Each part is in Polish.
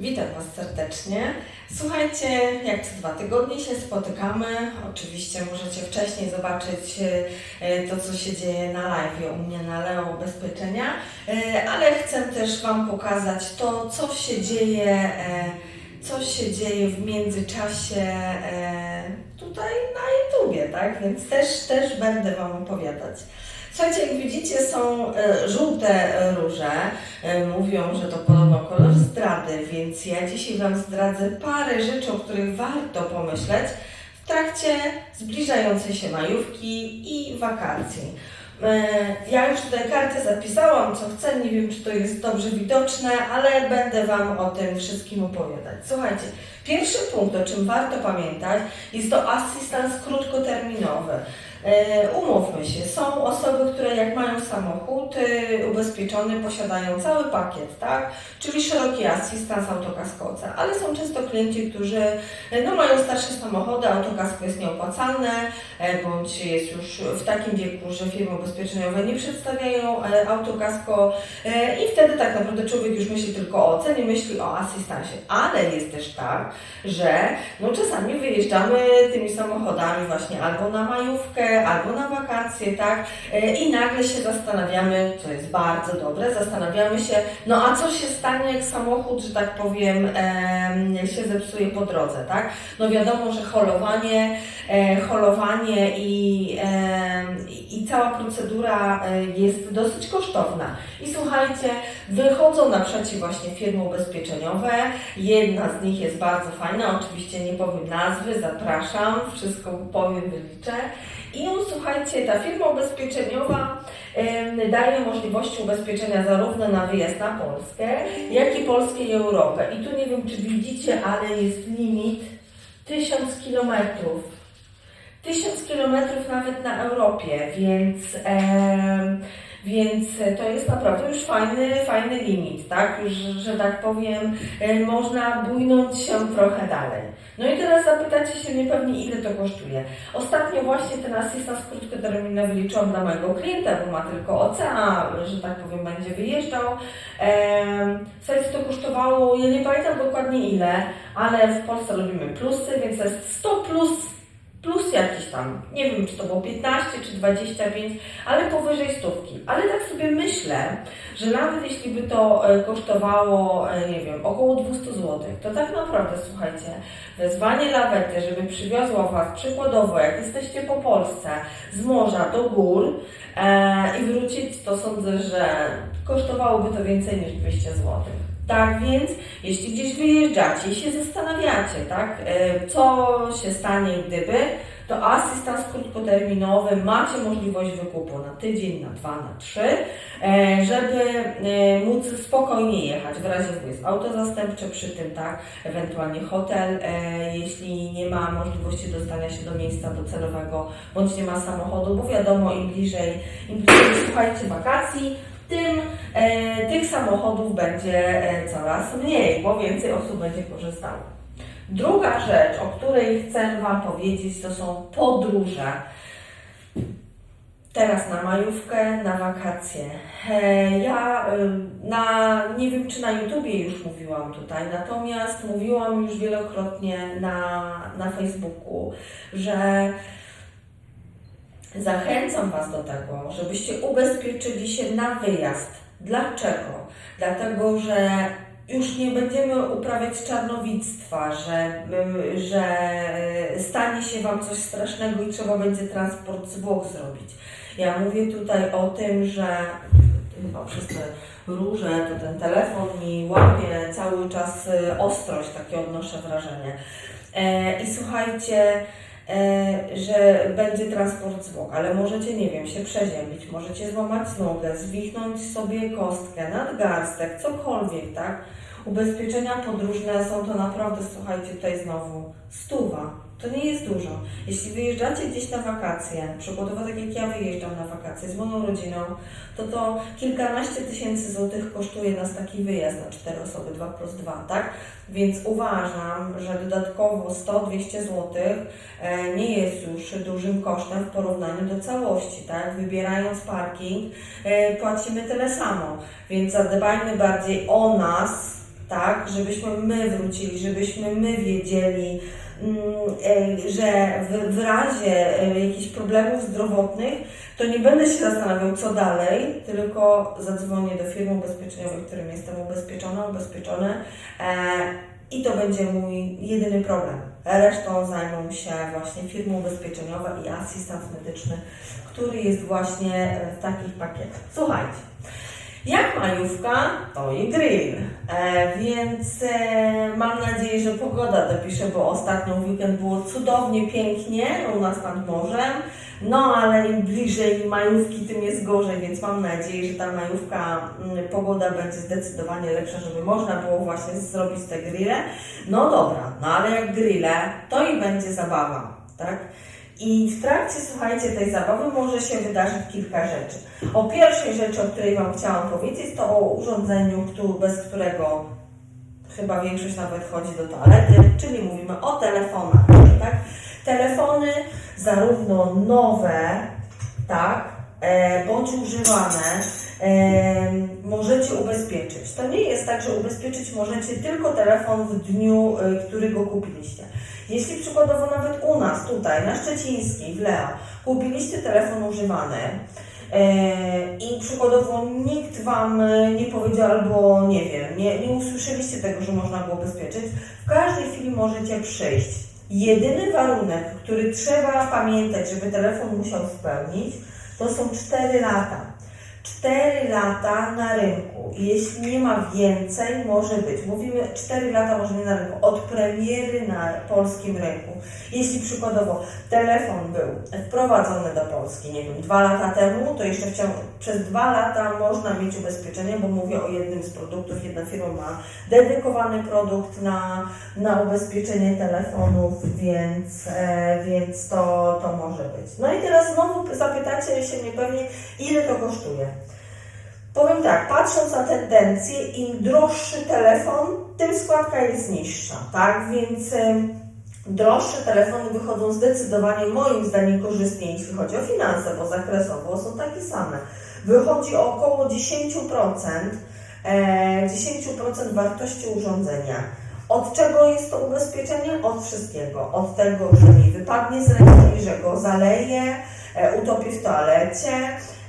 Witam Was serdecznie. Słuchajcie, jak co dwa tygodnie się spotykamy. Oczywiście możecie wcześniej zobaczyć e, to, co się dzieje na live u mnie na Leo Ubezpieczenia, E, ale chcę też Wam pokazać to, co się dzieje, e, co się dzieje w międzyczasie tutaj na YouTubie, tak? Więc też, też będę Wam opowiadać. Słuchajcie, jak widzicie, są e, żółte e, róże. E, Mówią, że to podobno kolor zdrady, więc ja dzisiaj Wam zdradzę parę rzeczy, o których warto pomyśleć w trakcie zbliżającej się majówki i wakacji. Ja już tutaj kartę zapisałam, co chcę, nie wiem, czy to jest dobrze widoczne, ale będę Wam o tym wszystkim opowiadać. Słuchajcie, pierwszy punkt, o czym warto pamiętać, jest to asystans krótkoterminowy. E, Umówmy się, są osoby, które jak mają samochód y, ubezpieczony, posiadają cały pakiet, tak? Czyli szeroki asystans autokaskoca, ale są często klienci, którzy e, no, mają starsze samochody, autokasko jest nieopłacalne, e, bądź jest już w takim wieku, że firmy ubezpieczeniowe nie przedstawiają autokasko i wtedy tak naprawdę człowiek już myśli tylko o cenie, myśli o asystansie. Ale jest też tak, że no, czasami wyjeżdżamy tymi samochodami właśnie albo na majówkę, albo na wakacje, tak? E, I nagle się zastanawiamy, co jest bardzo dobre, zastanawiamy się, no a co się stanie, jak samochód, że tak powiem, em, się zepsuje po drodze, tak? No wiadomo, że holowanie, e, holowanie i, i cała procedura e, jest dosyć kosztowna. I słuchajcie, wychodzą naprzeciw właśnie firmy ubezpieczeniowe. Jedna z nich jest bardzo fajna, oczywiście nie powiem nazwy, zapraszam, wszystko powiem, wyliczę. I słuchajcie, ta firma ubezpieczeniowa em, daje możliwości ubezpieczenia zarówno na wyjazd na Polskę, jak i Polskę i Europę. I tu nie wiem, czy widzicie, ale jest limit 1000 kilometrów. 1000 kilometrów nawet na Europie, więc, em, więc to jest naprawdę już fajny, fajny limit, tak? Już, że tak powiem, e, można bujnąć się trochę dalej. No i teraz zapytacie się mnie pewnie, ile to kosztuje. Ostatnio właśnie ten asystans krótkoterminowy liczyłam dla mojego klienta, bo ma tylko OCA, że tak powiem, będzie wyjeżdżał. Ehm, Słuchajcie, to kosztowało, ja nie pamiętam dokładnie ile, ale w Polsce robimy plusy, więc jest 100 plus plus jakiś tam, nie wiem czy to było 15 czy 25, ale powyżej stówki. Ale tak sobie myślę, że nawet jeśli by to e, kosztowało, e, nie wiem, około 200 zł, to tak naprawdę, słuchajcie, wezwanie lawety, żeby przywiozła Was przykładowo, jak jesteście po Polsce, z morza do gór i wrócić, to sądzę, że kosztowałoby to więcej niż 200 zł. Tak więc, jeśli gdzieś wyjeżdżacie i się zastanawiacie, tak, e, co się stanie gdyby, to asystans krótkoterminowy macie możliwość wykupu na tydzień, na dwa, na trzy, e, żeby e, móc spokojnie jechać. W razie W jest auto zastępcze przy tym, tak, ewentualnie hotel, e, jeśli nie ma możliwości dostania się do miejsca docelowego, bądź nie ma samochodu, bo wiadomo, im bliżej, im bliżej słuchajcie wakacji, tym e, tych samochodów będzie coraz mniej, bo więcej osób będzie korzystało. Druga rzecz, o której chcę Wam powiedzieć, to są podróże. Teraz na majówkę, na wakacje. Ja na, nie wiem czy na YouTubie już mówiłam tutaj, natomiast mówiłam już wielokrotnie na, na Facebooku, że Zachęcam Was do tego, żebyście ubezpieczyli się na wyjazd. Dlaczego? Dlatego, że już nie będziemy uprawiać czarnowictwa, że, że stanie się Wam coś strasznego i trzeba będzie transport zwłok zrobić. Ja mówię tutaj o tym, że chyba przez te róże, to ten telefon mi łapie cały czas y, ostrość, takie odnoszę wrażenie. E, I słuchajcie, e, że będzie transport zwłok, ale możecie, nie wiem, się przeziębić, możecie złamać nogę, zwichnąć sobie kostkę, nadgarstek, cokolwiek, tak? Ubezpieczenia podróżne są to naprawdę, słuchajcie, tutaj znowu stuwa. To nie jest dużo. Jeśli wyjeżdżacie gdzieś na wakacje, przykładowo tak jak ja wyjeżdżam na wakacje z moją rodziną, to to kilkanaście tysięcy złotych kosztuje nas taki wyjazd na cztery osoby, 2 plus 2, tak? Więc uważam, że dodatkowo 100-200 zł e, nie jest już dużym kosztem w porównaniu do całości, tak? Wybierając parking, e, płacimy tyle samo, więc zadbajmy bardziej o nas, tak? Żebyśmy my wrócili, żebyśmy my wiedzieli, że w, w razie e, jakichś problemów zdrowotnych, to nie będę się zastanawiał, co dalej, tylko zadzwonię do firmy ubezpieczeniowej, w którym jestem ubezpieczona, ubezpieczony e, i to będzie mój jedyny problem. Resztą zajmą się właśnie firmy ubezpieczeniowe i asystent medyczny, który jest właśnie w takich pakietach. Słuchajcie. Jak majówka, to i grill. E, więc e, mam nadzieję, że pogoda dopisze, bo ostatnio weekend było cudownie, pięknie u nas nad morzem. No ale im bliżej majówki, tym jest gorzej, więc mam nadzieję, że ta majówka, mm, pogoda będzie zdecydowanie lepsza, żeby można było właśnie zrobić te grille. No dobra, no ale jak grille, to i będzie zabawa, tak? I w trakcie, słuchajcie, tej zabawy może się wydarzyć kilka rzeczy. O pierwszej rzeczy, o której Wam chciałam powiedzieć, to o urządzeniu, bez którego chyba większość nawet chodzi do toalety, czyli mówimy o telefonach, tak? Telefony zarówno nowe, tak, e, bądź używane, e, możecie ubezpieczyć. To nie jest tak, że ubezpieczyć możecie tylko telefon w dniu, e, który go kupiliście. Jeśli przykładowo nawet u nas tutaj, na Szczecińskiej, w Leo, kupiliście telefon używany e, i przykładowo nikt Wam e, nie powiedział albo nie wiem, nie, nie usłyszeliście tego, że można go ubezpieczyć, w każdej chwili możecie przyjść. Jedyny warunek, który trzeba pamiętać, żeby telefon musiał spełnić, to są 4 lata. 4 lata na rynku. Jeśli nie ma więcej, może być. Mówimy 4 lata może nie na rynku. Od premiery na polskim rynku. Jeśli przykładowo telefon był wprowadzony do Polski, nie wiem, 2 lata temu, to jeszcze przez 2 lata można mieć ubezpieczenie, bo mówię o jednym z produktów. Jedna firma ma dedykowany produkt na, na ubezpieczenie telefonów, więc, e, więc to, to może być. No i teraz znowu zapytacie się mnie pewnie, ile to kosztuje. Powiem tak, patrząc na tendencję, im droższy telefon, tym składka jest niższa, tak? Więc droższe telefony wychodzą zdecydowanie moim zdaniem korzystniej, jeśli chodzi o finanse, bo zakresowo są takie same. Wychodzi o około 10%, e, 10% wartości urządzenia. Od czego jest to ubezpieczenie? Od wszystkiego. Od tego, że mi wypadnie z ręki, że go zaleje, utopię w toalecie,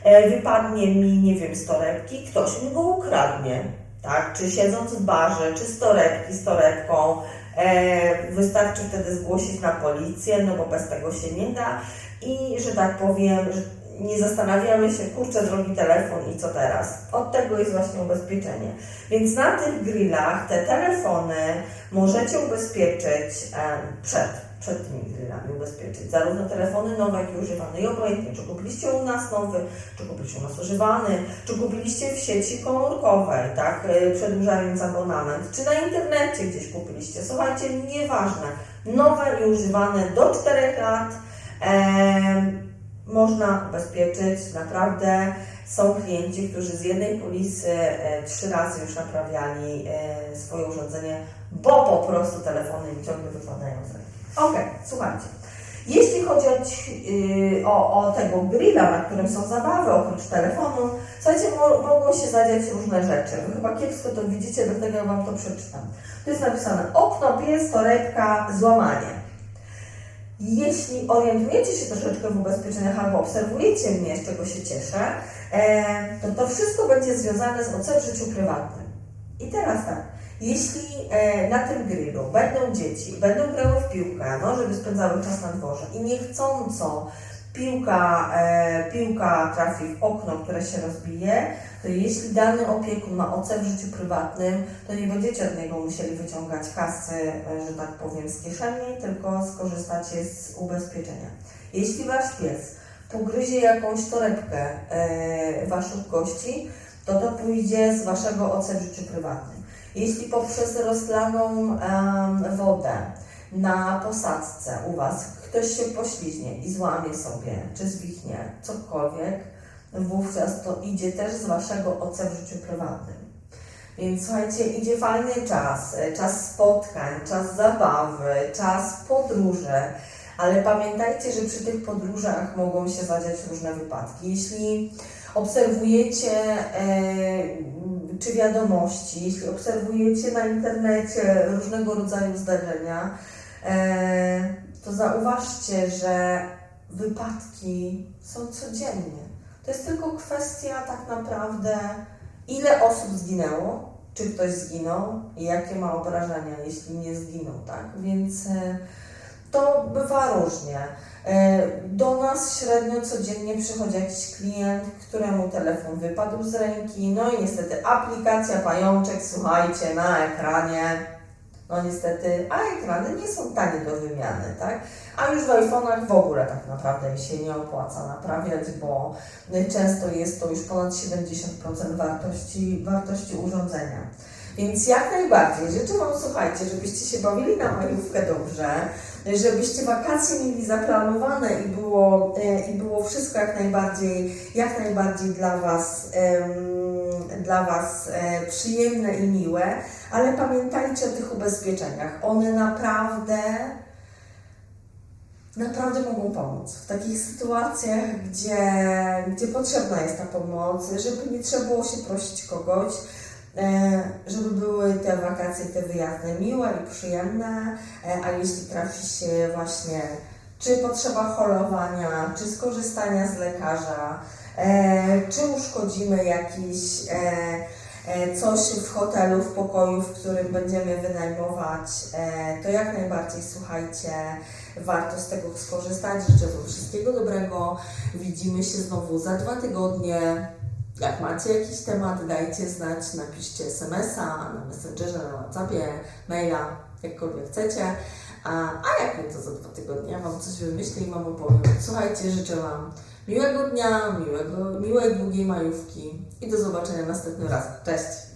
e, wypadnie mi, nie wiem, z torebki, ktoś mi go ukradnie, tak? Czy siedząc w barze, czy z torebki, z torebką, e, wystarczy wtedy zgłosić na policję, no bo bez tego się nie da i, że tak powiem, nie zastanawiamy się, kurczę, drogi telefon i co teraz. Od tego jest właśnie ubezpieczenie. Więc na tych grillach te telefony możecie ubezpieczyć przed, przed tymi grillami ubezpieczyć. Zarówno telefony nowe, jak i używane. I obojętnie, czy kupiliście u nas nowy, czy kupiliście u nas używany, czy kupiliście w sieci komórkowej, tak, e, przedłużając abonament, czy na internecie gdzieś kupiliście. Słuchajcie, nieważne. Nowe i używane do 4 lat. Można ubezpieczyć. Naprawdę są klienci, którzy z jednej polisy e, trzy razy już naprawiali e, swoje urządzenie, bo po prostu telefony ciągle wypadają z ręki. Ok, słuchajcie. Jeśli chodzi o, yy, o, o tego grilla, na którym są zabawy, oprócz telefonu, słuchajcie, mo, mogą się zadziać różne rzeczy. Wy chyba kiepsko to widzicie, dlatego ja Wam to przeczytam. Tu jest napisane okno, pies, torebka, złamanie. Jeśli orientujecie się troszeczkę w ubezpieczeniach albo obserwujecie mnie, z czego się cieszę, e, to to wszystko będzie związane z OC w życiu prywatnym. I teraz tak, jeśli e, na tym grillu będą dzieci, będą grały w piłkę, no, żeby spędzały czas na dworze i niechcąco piłka, e, piłka trafi w okno, które się rozbije, to jeśli dany opiekun ma OC w życiu prywatnym, to nie będziecie od niego musieli wyciągać kasy, e, że tak powiem, z kieszeni, tylko skorzystacie z ubezpieczenia. Jeśli wasz pies pogryzie jakąś torebkę e, waszych gości, to to pójdzie z waszego OC w życiu prywatnym. Jeśli poprzez rozlaną em, wodę na posadzce u was ktoś się pośliźnie i złamie sobie, czy zwichnie, cokolwiek, wówczas to idzie też z waszego OC w życiu prywatnym. Więc słuchajcie, idzie fajny czas, czas spotkań, czas zabawy, czas podróży, ale pamiętajcie, że przy tych podróżach mogą się zadziać różne wypadki. Jeśli obserwujecie e, czy wiadomości, jeśli obserwujecie na internecie różnego rodzaju zdarzenia, e, to zauważcie, że wypadki są codziennie. To jest tylko kwestia tak naprawdę, ile osób zginęło, czy ktoś zginął i jakie ma obrażenia, jeśli nie zginął, tak? Więc e, to bywa różnie. E, Do nas średnio codziennie przychodzi jakiś klient, któremu telefon wypadł z ręki, no i niestety aplikacja pajączek, słuchajcie, na ekranie, no niestety, a ekrany nie są tanie do wymiany, tak? A już w iPhone'ach w ogóle tak naprawdę się nie opłaca naprawiać, bo często jest to już ponad 70% wartości, wartości urządzenia. Więc jak najbardziej życzę Wam, słuchajcie, żebyście się bawili na majówkę dobrze, żebyście wakacje mieli zaplanowane i było, e, i było wszystko jak najbardziej, jak najbardziej dla Was, em, dla was e, przyjemne i miłe, ale pamiętajcie o tych ubezpieczeniach. One naprawdę naprawdę mogą pomóc. W takich sytuacjach, gdzie, gdzie potrzebna jest ta pomoc, żeby nie trzeba było się prosić kogoś, e, żeby były te wakacje, te wyjazdy miłe i przyjemne, e, a jeśli trafi się właśnie czy potrzeba holowania, czy skorzystania z lekarza, e, czy uszkodzimy jakiś e, e, coś w hotelu, w pokoju, w którym będziemy wynajmować, to jak najbardziej słuchajcie, warto z tego skorzystać. Życzę Wam wszystkiego dobrego. Widzimy się znowu za dwa tygodnie. Jak macie jakiś temat, dajcie znać, napiszcie SMS-a na Messengerze, na WhatsAppie, maila, jakkolwiek chcecie. A, a jak nie, to za dwa tygodnie Wam coś wymyślę i Wam opowiem. Słuchajcie, życzę Wam miłego dnia, miłego, miłej długiej majówki i do zobaczenia następnym razem. Cześć!